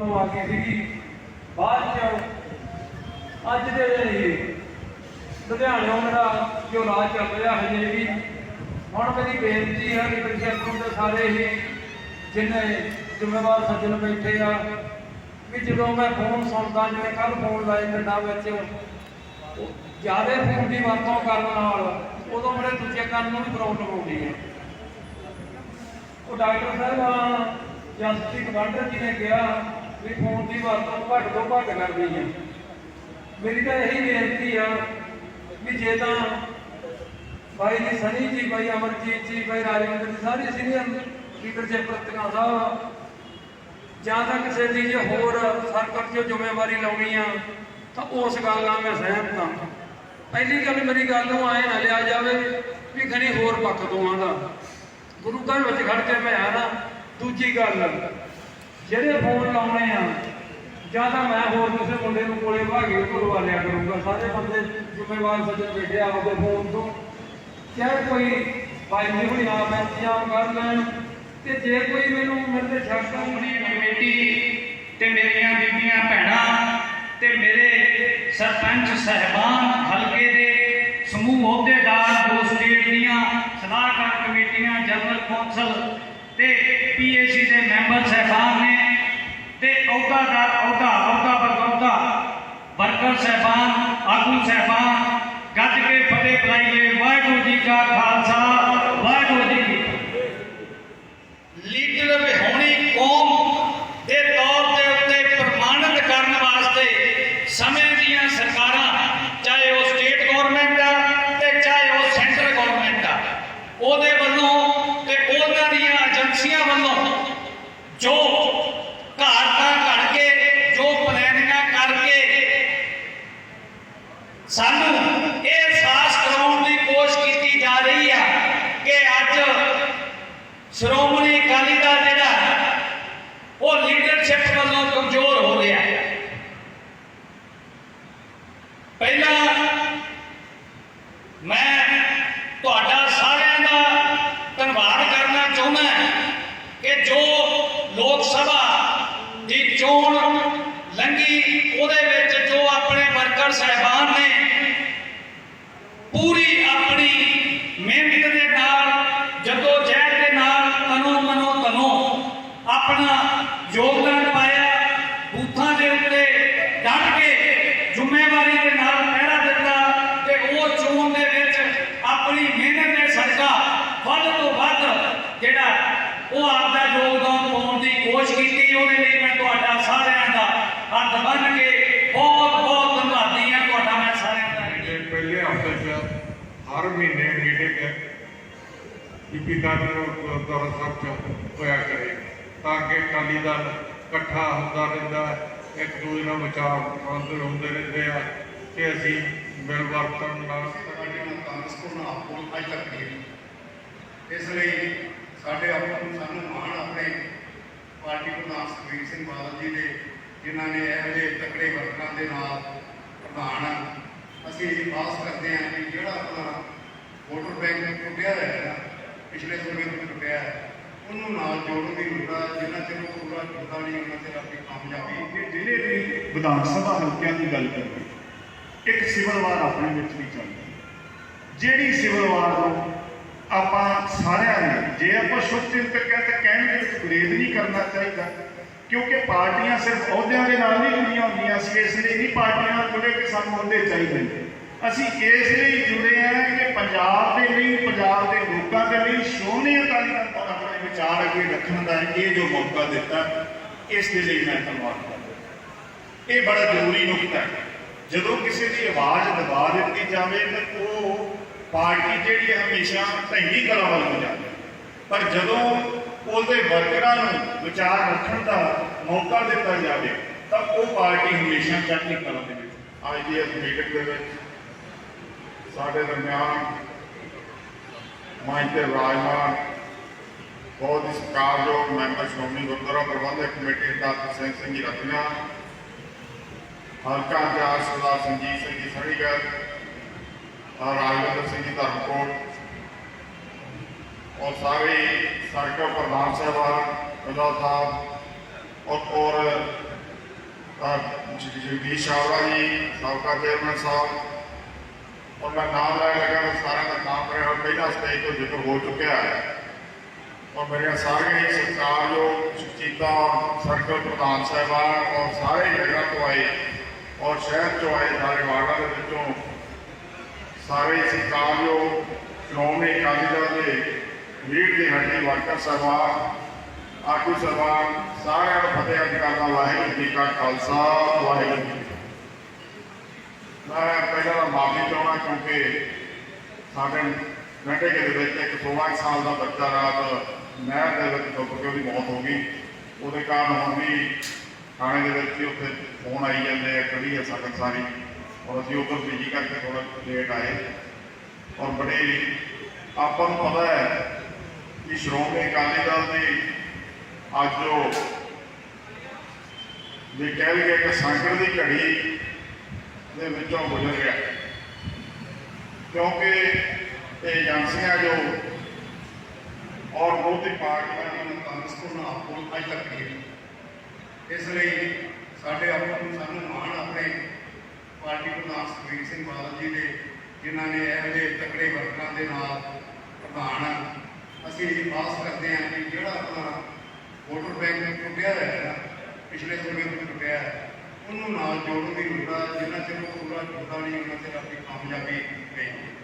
ਤੋਂ ਆ ਗਈ ਸੀਗੀ। ਬਾਅਦ ਚ ਅੱਜ ਦੇ ਲਈ ਲੁਧਿਆਣਿਓਂ ਮੇਰਾ ਜੋ ਰਾਜ ਚੱਲ ਰਿਹਾ ਹਜੇ ਵੀ, ਹੁਣ ਮੇਰੀ ਬੇਨਤੀ ਹੈ ਕਿ ਪ੍ਰਸ਼ਾਸਨ ਦੇ ਸਾਰੇ ਹੀ ਜਿੰਨੇ ਜ਼ਿੰਮੇਵਾਰ ਸੱਜਣ ਬੈਠੇ ਆ, ਵੀ ਜਦੋਂ ਮੈਂ ਫੋਨ ਸੁਣਦਾ, ਜਿਵੇਂ ਕੱਲ ਫੋਨ ਲਾਏ ਪਿੰਡਾਂ ਵਿੱਚ, ਜ਼ਿਆਦਾ ਫੋਨ ਦੀ ਵਰਤੋਂ ਕਰਨ ਨਾਲ ਉਦੋਂ ਮੇਰੇ ਦੂਜੇ ਕੰਨ ਨੂੰ ਵੀ ਪ੍ਰੋਬਲਮ ਆਉਂਦੀ ਹੈ ਉਹ ਡਾਕਟਰ ਸਾਹਿਬ ਜਸਟਿਕ ਕਮਾਂਡਰ ਜੀ ਨੇ ਕਿਹਾ ਵੀ ਫੋਨ ਦੀ ਵਰਤੋਂ ਘੱਟ ਤੋਂ ਘੱਟ ਕਰਨੀ ਹੈ ਮੇਰੀ ਤਾਂ ਇਹੀ ਬੇਨਤੀ ਆ ਵੀ ਜੇ ਤਾਂ ਭਾਈ ਜੀ ਸਨੀ ਜੀ ਭਾਈ ਅਮਰਜੀਤ ਜੀ ਭਾਈ ਰਾਜਵਿੰਦਰ ਜੀ, ਸਾਰੇ ਸੀਨੀਅਰ ਲੀਡਰਸ਼ਿਪ ਪ੍ਰਤੀਕਾਂ ਸਾਹਿਬ ਜਾਂ ਤਾਂ ਕਿਸੇ ਦੀ ਜੇ ਹੋਰ ਸਰਕਟ 'ਚ ਜ਼ਿੰਮੇਵਾਰੀ ਲਾਉਣੀ ਆ, ਤਾਂ ਉਸ ਗੱਲ ਨਾਲ ਮੈਂ ਸਹਿਮਤ ਹਾਂ ਪਹਿਲੀ ਗੱਲ ਮੇਰੀ ਗੱਲ ਨੂੰ ਆਏ ਨਾ ਲਿਆ ਜਾਵੇ ਵੀ ਖਣੀ ਹੋਰ ਪੱਖ ਤੋਂ ਆਂਦਾ ਗੁਰੂ ਘਰ ਵਿੱਚ ਖੜ ਕੇ ਮੈਂ ਆ ਦੂਜੀ ਗੱਲ ਜਿਹੜੇ ਫੋਨ ਲਾਉਣੇ ਆ, ਜਾਂ ਤਾਂ ਮੈਂ ਹੋਰ ਕਿਸੇ ਮੁੰਡੇ ਨੂੰ ਕੋਲੇ ਭਾਗੇ ਕਰਵਾ ਲਿਆ ਕਰੂੰਗਾ। ਸਾਰੇ ਬੰਦੇ ਜ਼ਿੰਮੇਵਾਰ ਸੱਜਣ ਬੈਠੇ ਆ ਆਪਦੇ ਫੋਨ ਤੋਂ। ਚਾਹੇ ਕੋਈ ਭਾਈ ਜੀ ਹੁਣੀ ਆਪ ਇੰਤਜ਼ਾਮ ਕਰ ਲੈਣ। ਤੇ ਜੇ ਕੋਈ ਮੈਨੂੰ ਮੇਰੇ ਤੇ ਸ਼ੱਕ ਆ ਆਪਣੀ ਕਮੇਟੀ ਤੇ ਮੇਰੀਆਂ ਬੀਬੀਆਂ ਭੈਣਾਂ ਤੇ ਮੇਰੇ ਸਰਪੰਚ ਸਹਿਬਾਨ ਹਲਕੇ ਦੇ ਸਮੂਹ ਅਹੁਦੇਦਾਰ ਦੋ ਸਟੇਟ ਦੀਆਂ ਸਲਾਹਕਾਰ ਕਮੇਟੀਆਂ, ਜਨਰਲ ਕੌਂਸਲ ਤੇ ਪੀਏਸੀ ਦੇ ਮੈਂਬਰ ਸਹਿਬਾਨ ਨੇ ਤੇ ਅਹੁਦਾਦਾਰ ਅਹੁਦਾ ਅਹੁਦਾ ਬਰਗੌਦਾ ਵਰਕਰ ਸਹਿਬਾਨ ਆਗੂ ਸਹਿਬਾਨ ਗੱਜ ਕੇ ਫਤਿਹ ਬੁਲਾਈਏ ਵਾਹਿਗੁਰੂ ਜੀ ਕਾ ਖਾਲਸਾ ਵਾਹਿਗੁਰੂ ਜੀ ਕੀ ਫਤਿਹ ਲੀਡਰ ਵਿਹੋਣੀ ਕੌਮ ਦੇ ਤੌਰ ਦੇ ਉੱਤੇ ਪ੍ਰਮਾਣਿਤ ਕਰਨ ਵਾਸਤੇ ਸਮੇਂ ਦੀਆਂ ਸਰਕਾਰਾਂ ਚਾਹੇ ਉਹ ਸਟੇਟ ਗਵਰਨਮੈਂਟ ਆ ਤੇ ਚਾਹੇ ਉਹ ਸੈਂਟਰ ਗਵਰਨਮੈਂਟ ਆ ਉਹਦੇ ਵੱਲੋਂ ਤੇ ਉਹਨਾਂ ਦੀਆਂ ਏਜੰਸੀਆਂ ਵੱਲੋਂ ਜੋ ਘਾਟਾਂ ਘੜ ਕੇ ਜੋ ਪਲੈਨਿੰਗਾਂ ਕਰਕੇ ਸਾਨੂੰ ਇਹ ਅਹਿਸਾਸ ਕਰਾਉਣ ਦੀ ਕੋਸ਼ਿਸ਼ ਕੀਤੀ ਜਾ ਰਹੀ ਆ ਕਿ ਅੱਜ ਸ਼੍ਰੋਮਣੀ ਅਕਾਲੀ ਦਲ ਜਿਹੜਾ, ਉਹ ਲੀਡਰਸ਼ਿਪ ਵੱਲੋਂ ਕਮਜ਼ੋਰ ਹੋ ਰਿਹਾ ਹੈ। ਪਹਿਲਾਂ ਮੈਂ ਤੁਹਾਡਾ ਸਾਰਿਆਂ ਦਾ ਧੰਨਵਾਦ ਕਰਨਾ ਚਾਹੁੰਦਾ ਕਿ ਜੋ ਲੋਕ ਸਭਾ ਦੀ ਚੋਣ ਲੰਗੀ ਉਹਦੇ ਵਿੱਚ ਜੋ ਆਪਣੇ ਵਰਕਰ ਸਹਿਬਾਨ ਨੇ ਪੂਰੀ ਆਪਣੀ ਮਿਹਨਤ ਦੇ ਨਾਲ, ਜਦੋਂ ਜਹਿਦ ਦੇ ਨਾਲ ਤਨੋ ਮਨੋ ਤਨੋ ਆਪਣਾ ਯੋਗਦਾਨ ਪਾਇਆ, ਬੂਥਾਂ ਦੇ ਉੱਤੇ ਡਟ ਕੇ ਜ਼ਿੰਮੇਵਾਰੀ ਦੇ ਨਾਲ ਪਹਿਰਾ ਦਿੱਤਾ ਤੇ ਉਹ ਚੋਣ ਦੇ ਵਿੱਚ ਆਪਣੀ ਮਿਹਨਤ ਦੇ ਸਦਕਾ ਵੱਧ ਤੋਂ ਵੱਧ ਜਿਹੜਾ ਉਹ ਆਪਦਾ ਯੋਗਦਾਨ ਪਾਉਣ ਦੀ ਕੋਸ਼ਿਸ਼ ਕੀਤੀ, ਉਹਦੇ ਲਈ ਮੈਂ ਤੁਹਾਡਾ ਸਾਰਿਆਂ ਦਾ ਹੱਥ ਬੰਨ੍ਹ ਕੇ ਬਹੁਤ ਬਹੁਤ ਧੰਨਵਾਦੀ ਹਾਂ ਤੁਹਾਡਾ ਮੈਂ ਸਾਰਿਆਂ ਦਾ ਇਹ ਹਰ ਮਹੀਨੇ ਮੀਟਿੰਗ ਬੀਬੀ ਕਾਦਰ ਗੁਰਦੁਆਰਾ ਸਾਹਿਬ 'ਚ ਹੋਇਆ ਕਰੇ, ਤਾਂ ਕਿ ਅਕਾਲੀ ਦਲ ਇਕੱਠਾ ਹੁੰਦਾ ਰਹਿੰਦਾ, ਇੱਕ ਦੂਜੇ ਨਾਲ ਵਿਚਾਰ ਵਟਾਂਦਰੇ ਹੁੰਦੇ ਰਹਿੰਦੇ ਆ, ਤੇ ਅਸੀਂ ਮਿਲ ਵਰਤਨ ਨਾਲ ਸਾਡੇ ਨੂੰ ਕਾਂਗਰਸ ਕੋਲ ਨਾ ਅੱਜ ਤੱਕ ਨਹੀਂ ਇਸ ਲਈ ਸਾਡੇ ਆਪਾਂ ਨੂੰ ਸਾਨੂੰ ਮਾਣ ਆਪਣੇ ਪਾਰਟੀ ਪ੍ਰਧਾਨ ਸੁਖਬੀਰ ਸਿੰਘ ਬਾਦਲ ਜੀ ਦੇ, ਜਿਨ੍ਹਾਂ ਨੇ ਇਹੋ ਜਿਹੇ ਤਕੜੇ ਵਰਕਰਾਂ ਦੇ ਨਾਲ ਪ੍ਰਧਾਨ ਅਸੀਂ ਇਹ ਆਸ ਕਰਦੇ ਹਾਂ ਕਿ ਜਿਹੜਾ ਆਪਣਾ ਵੋਟਰ ਬੈਂਕ ਟੁੱਟਿਆ ਹੋਇਆ ਪਿਛਲੇ ਸਮੇਂ ਤੋਂ ਟੁੱਟਿਆ ਉਹਨੂੰ ਨਾਲ ਜੋੜਨ ਦੀ ਲੋੜ ਹੈ ਜਿੰਨਾ ਚਿਰ ਉਹ ਪੂਰਾ ਟੁੱਟਦਾ ਨਹੀਂ, ਉਹਨਾਂ ਚਿਰ ਆਪਣੀ ਕਾਮਯਾਬੀ ਕਿ ਜ਼ਿਲ੍ਹੇ ਦੀ ਵਿਧਾਨ ਸਭਾ ਹਲਕਿਆਂ ਦੀ ਗੱਲ ਕਰੀਏ, ਇੱਕ ਸਿਵਲ ਵਾਰ ਆਪਣੇ ਵਿੱਚ ਵੀ ਚੱਲਦੀ ਜਿਹੜੀ ਸਿਵਲ ਵਾਰ ਨੂੰ ਆਪਾਂ ਸਾਰਿਆਂ ਨੇ, ਜੇ ਆਪਾਂ ਸ਼ੁਭ ਚਿੰਤਕ ਹੈ ਤਾਂ ਕਹਿਣ ਦੇ ਵਿੱਚ ਗੁਰੇਜ਼ ਨਹੀਂ ਕਰਨਾ ਚਾਹੀਦਾ। ਕਿਉਂਕਿ ਪਾਰਟੀਆਂ ਸਿਰਫ ਅਹੁਦਿਆਂ ਦੇ ਨਾਲ ਨਹੀਂ ਜੁੜੀਆਂ ਹੁੰਦੀਆਂ ਸੀ, ਇਸ ਲਈ ਨਹੀਂ ਪਾਰਟੀਆਂ ਨਾਲ ਜੁੜੇ ਕਿ ਸਾਨੂੰ ਅਹੁਦੇ ਚਾਹੀਦੇ ਨੇ। ਅਸੀਂ ਇਸ ਲਈ ਜੁੜੇ ਹਾਂ ਕਿ ਪੰਜਾਬ ਦੇ ਲਈ, ਪੰਜਾਬ ਦੇ ਲੋਕਾਂ ਦੇ ਲਈ ਸ਼੍ਰੋਮਣੀ ਅਕਾਲੀ ਦਲ ਦਾ ਆਪਣੇ ਵਿਚਾਰ ਅੱਗੇ ਰੱਖਣ ਦਾ ਇਹ ਜੋ ਮੌਕਾ ਦਿੱਤਾ, ਇਸ ਦੇ ਲਈ ਮੈਂ ਧੰਨਵਾਦ ਕਰਦਾ ਇਹ ਬੜਾ ਜ਼ਰੂਰੀ ਨੁਕਤਾ ਹੈ। ਜਦੋਂ ਕਿਸੇ ਦੀ ਆਵਾਜ਼ ਦਬਾ ਦਿੱਤੀ ਜਾਵੇ ਤਾਂ ਉਹ ਪਾਰਟੀ ਜਿਹੜੀ ਹੈ ਹਮੇਸ਼ਾ ਢੰਗੀ ਕਲਾ ਵੱਲ ਨੂੰ ਜਾਂਦੀ ਪਰ ਜਦੋਂ ਉਹਦੇ ਵਰਕਰਾਂ ਨੂੰ ਵਿਚਾਰ ਰੱਖਣ ਦਾ ਮੌਕਾ ਦਿੱਤਾ ਜਾਵੇ, ਤਾਂ ਉਹ ਪਾਰਟੀ ਹਮੇਸ਼ਾ ਚੜ੍ਹਦੀ ਕਲਾ ਦੇ ਵਿੱਚ। ਅੱਜ ਦੀ ਇਸ ਮੀਟਿੰਗ ਦੇ ਵਿੱਚ ਸਾਡੇ ਦਰਮਿਆਨ ਮਾਈਕ ਰਾਜਮਾਨ, ਬਹੁਤ ਹੀ ਸਤਿਕਾਰਯੋਗ ਮੈਂਬਰ ਸ਼੍ਰੋਮਣੀ ਗੁਰਦੁਆਰਾ ਪ੍ਰਬੰਧਕ ਕਮੇਟੀ ਦਾ ਸਿੰਘ ਸਿੰਘ ਜੀ ਰਤਨਾ ਹਲਕਾ ਇੰਚਾਰਜ ਸਰਦਾਰ ਸੰਜੀਤ ਸਿੰਘ ਜੀ ਸੜੀਗੜ ਔਰ ਰਾਜਵਿੰਦਰ ਸਿੰਘ ਜੀ ਧਰਮਕੋਟ ਔਰ ਸਾਰੇ ਸਰਕਲ ਪ੍ਰਧਾਨ ਸਾਹਿਬਾਨ ਰਜਾ ਸਾਹਿਬ ਔਰ ਔਰ ਜੀ ਜਗਦੀਸ਼ ਚਾਵਲਾ ਜੀ, ਸਾਬਕਾ ਚੇਅਰਮੈਨ ਸਾਹਿਬ। ਔਰ ਮੈਂ ਨਾਮ ਲੈਣ ਲੱਗਾ ਸਾਰਿਆਂ ਦਾ ਨਾਮ ਕਰਿਆ ਔਰ ਪਹਿਲਾ ਸਟੇਜ ਤੋਂ ਜ਼ਿਕਰ ਹੋ ਚੁੱਕਿਆ ਹੈ। ਔਰ ਮੇਰੀਆਂ ਸਾਰੀਆਂ ਹੀ ਸਤਿਕਾਰਯੋਗ ਸੁਚੀਤਾ ਸਰਕਲ ਪ੍ਰਧਾਨ ਸਾਹਿਬਾਨ ਔਰ ਸਾਰੇ ਜਗ੍ਹਾ ਤੋਂ ਆਏ, ਔਰ ਸ਼ਹਿਰ ਤੋਂ ਆਏ ਸਾਰੇ ਵਾਰਡਾਂ ਦੇ ਵਿੱਚੋਂ ਸਾਰੇ ਹੀ ਸਤਿਕਾਰਯੋਗ ਸ਼੍ਰੋਮਣੀ ਅਕਾਲੀ ਲੀਡ ਦੇ ਹੱਡੀ ਵਰਕਰ ਸਾਹਿਬਾਨ ਆਗੂ ਸਾਹਿਬਾਨ ਸਾਰਿਆਂ ਨੂੰ ਫਤਿਹ ਅੱਜ ਕਰਦਾ ਵਾਹਿਗੁਰੂ ਜੀ ਕਾ ਖਾਲਸਾ, ਵਾਹਿਗੁਰੂ ਜੀ ਮੈਂ ਪਹਿਲਾਂ ਮਾਫੀ ਚਾਹੁੰਦਾ ਕਿਉਂਕਿ ਸਾਡੇ ਘੰਟੇ ਦੇ ਵਿੱਚ ਇੱਕ 16 ਸਾਲ ਦਾ ਬੱਚਾ ਰਾਤ ਨਹਿਰ ਦੇ ਵਿੱਚ ਡੁੱਬ ਕੇ ਉਹਦੀ ਮੌਤ ਹੋ ਗਈ। ਉਹਦੇ ਕਾਰਨ ਹੁਣ ਵੀ ਥਾਣੇ ਦੇ ਵਿੱਚ ਉੱਥੇ ਫੋਨ ਆਈ ਜਾਂਦੇ ਆ, ਕੜੀ ਆ ਸੰਗਤ ਸਾਰੀ। ਔਰ ਅਸੀਂ ਉਧਰ ਬਿਜ਼ੀ ਕਰਕੇ ਥੋੜਾ ਲੇਟ ਆਏ। ਔਰ ਬੜੇ, ਆਪਾਂ ਨੂੰ ਪਤਾ ਹੈ ਕਿ ਸ਼੍ਰੋਮਣੀ ਅਕਾਲੀ ਦਲ ਦੀ ਅੱਜ ਜੋ ਜੇ ਕਹਿ ਲਈਏ ਕਿ ਸੰਕਟ ਦੀ ਘੜੀ ਦੇ ਵਿੱਚੋਂ ਗੁਜ਼ਰ ਗਿਆ। ਕਿਉਂਕਿ ਇਹ ਏਜੰਸੀਆਂ ਜੋ ਔਰ ਵਿਰੋਧੀ ਪਾਰਟੀਆਂ ਨੂੰ ਕਾਂਗਰਸ ਤੋਂ ਨਾ ਅੱਜ ਤੱਕ ਨਹੀਂ ਇਸ ਲਈ ਸਾਡੇ ਆਪਾਂ ਸਾਨੂੰ ਮਾਣ ਆਪਣੇ ਪਾਰਟੀ ਪ੍ਰਧਾਨ ਸੁਖਬੀਰ ਸਿੰਘ ਬਾਦਲ ਜੀ ਦੇ, ਜਿਨ੍ਹਾਂ ਨੇ ਇਹੋ ਜਿਹੇ ਤਕੜੇ ਵਰਕਰਾਂ ਦੇ ਨਾਲ ਪ੍ਰਧਾਨ ਅਸੀਂ ਇਹ ਆਸ ਕਰਦੇ ਹਾਂ ਕਿ ਜਿਹੜਾ ਆਪਣਾ ਵੋਟਰ ਬੈਂਕ ਟੁੱਟਿਆ ਹੈ ਨਾ ਪਿਛਲੇ ਸਮੇਂ ਵਿੱਚ ਟੁੱਟਿਆ ਹੈ, ਉਹਨੂੰ ਨਾਲ ਜੋੜਨ ਦੀ ਲੋੜ ਆ, ਜਿੰਨਾ ਚਿਰ ਉਹ ਪੂਰਾ ਟੁੱਟਦਾ ਨਹੀਂ, ਉਹਨਾਂ ਚਿਰ ਆਪਣੀ ਕਾਮਯਾਬੀ ਨਹੀਂ